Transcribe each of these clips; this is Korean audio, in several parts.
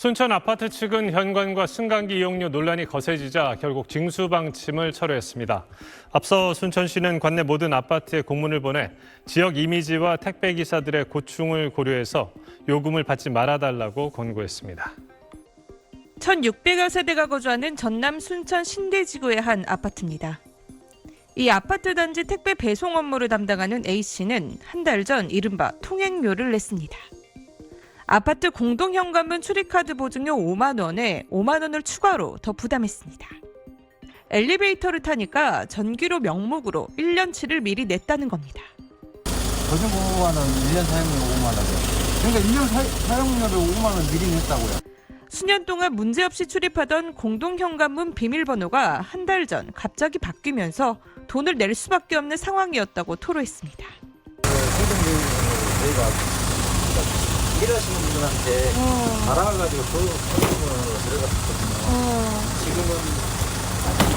순천 아파트 측은 현관과 승강기 이용료 논란이 거세지자 결국 징수 방침을 철회했습니다. 앞서 순천시는 관내 모든 아파트에 공문을 보내 지역 이미지와 택배 기사들의 고충을 고려해서 요금을 받지 말아달라고 권고했습니다. 1,600여 세대가 거주하는 전남 순천 신대지구의 한 아파트입니다. 이 아파트 단지 택배 배송 업무를 담당하는 A씨는 한 달 전 이른바 통행료를 냈습니다. 아파트 공동 현관문 출입카드 보증료 5만 원에 5만 원을 추가로 더 부담했습니다. 엘리베이터를 타니까 전기료 명목으로 1년치를 미리 냈다는 겁니다. 보증 5만 원, 1년 사용료 5만 원이요. 그러니까 1년 사, 사용료를 5만 원 미리 냈다고요. 수년 동안 문제없이 출입하던 공동 현관문 비밀번호가 한 달 전 갑자기 바뀌면서 돈을 낼 수밖에 없는 상황이었다고 토로했습니다. 저희가 일하시는 분들한테 알아가지고 세금을 들어갔거든요. 지금은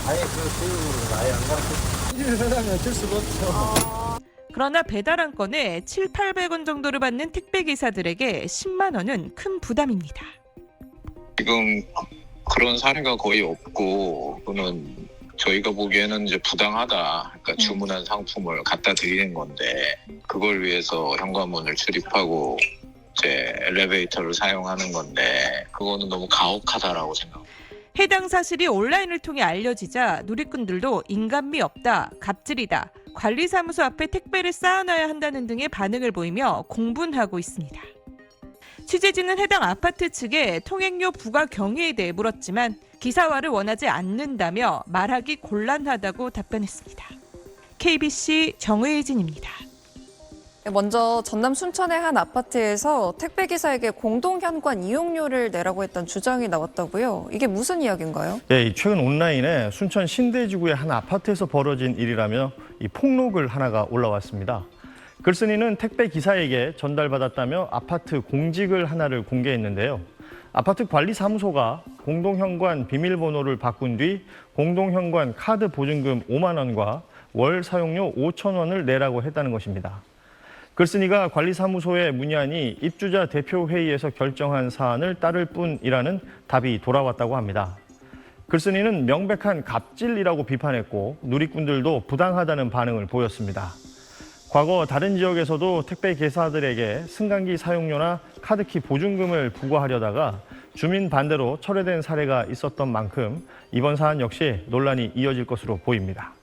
아예 그 세금을 아예 안 가르쳐. 일 사람이 어쩔 수가 없죠. 그러나 배달 한 건에 7, 800원 정도를 받는 택배 기사들에게 10만 원은 큰 부담입니다. 지금 그런 사례가 거의 없고 그는 저희가 보기에는 이제 부당하다. 그러니까 주문한 상품을 갖다 드리는 건데 그걸 위해서 현관문을 출입하고 이제 엘리베이터를 사용하는 건데 그거는 너무 가혹하다라고 생각합니다. 해당 사실이 온라인을 통해 알려지자 누리꾼들도 인간미 없다, 갑질이다, 관리사무소 앞에 택배를 쌓아놔야 한다는 등의 반응을 보이며 공분하고 있습니다. 취재진은 해당 아파트 측에 통행료 부과 경위에 대해 물었지만 기사화를 원하지 않는다며 말하기 곤란하다고 답변했습니다. KBC 정의진입니다. 먼저 전남 순천의 한 아파트에서 택배 기사에게 공동 현관 이용료를 내라고 했던 주장이 나왔다고요. 이게 무슨 이야기인가요? 예, 이 최근 온라인에 순천 신대지구의 한 아파트에서 벌어진 일이라며 이 폭로글 하나가 올라왔습니다. 글쓴이는 택배 기사에게 전달받았다며 아파트 공직을 하나를 공개했는데요. 아파트 관리 사무소가 공동 현관 비밀번호를 바꾼 뒤 공동 현관 카드 보증금 5만 원과 월 사용료 5천 원을 내라고 했다는 것입니다. 글쓴이가 관리사무소에 문의하니 입주자 대표회의에서 결정한 사안을 따를 뿐이라는 답이 돌아왔다고 합니다. 글쓴이는 명백한 갑질이라고 비판했고 누리꾼들도 부당하다는 반응을 보였습니다. 과거 다른 지역에서도 택배 기사들에게 승강기 사용료나 카드키 보증금을 부과하려다가 주민 반대로 철회된 사례가 있었던 만큼 이번 사안 역시 논란이 이어질 것으로 보입니다.